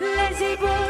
Les éboueurs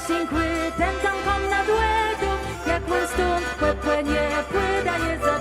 rozsiękły, ten tam na duetów, jak płyn stąd popłynie, płyta nie za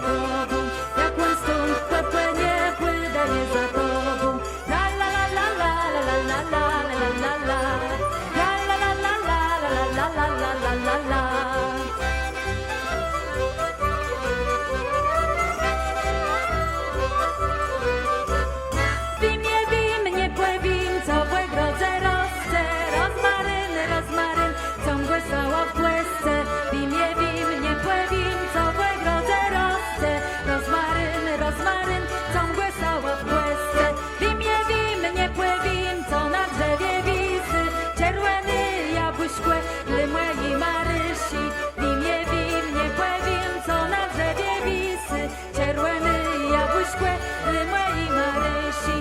błyskłe, lymeni marysi, wimie wilnie płe, co na drzewie wisy, cierłeny jabłyskłe, lymeni marysi,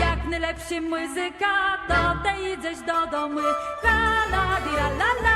jak najlepsi muzyka, to te idziesz do domu. La la, la, la.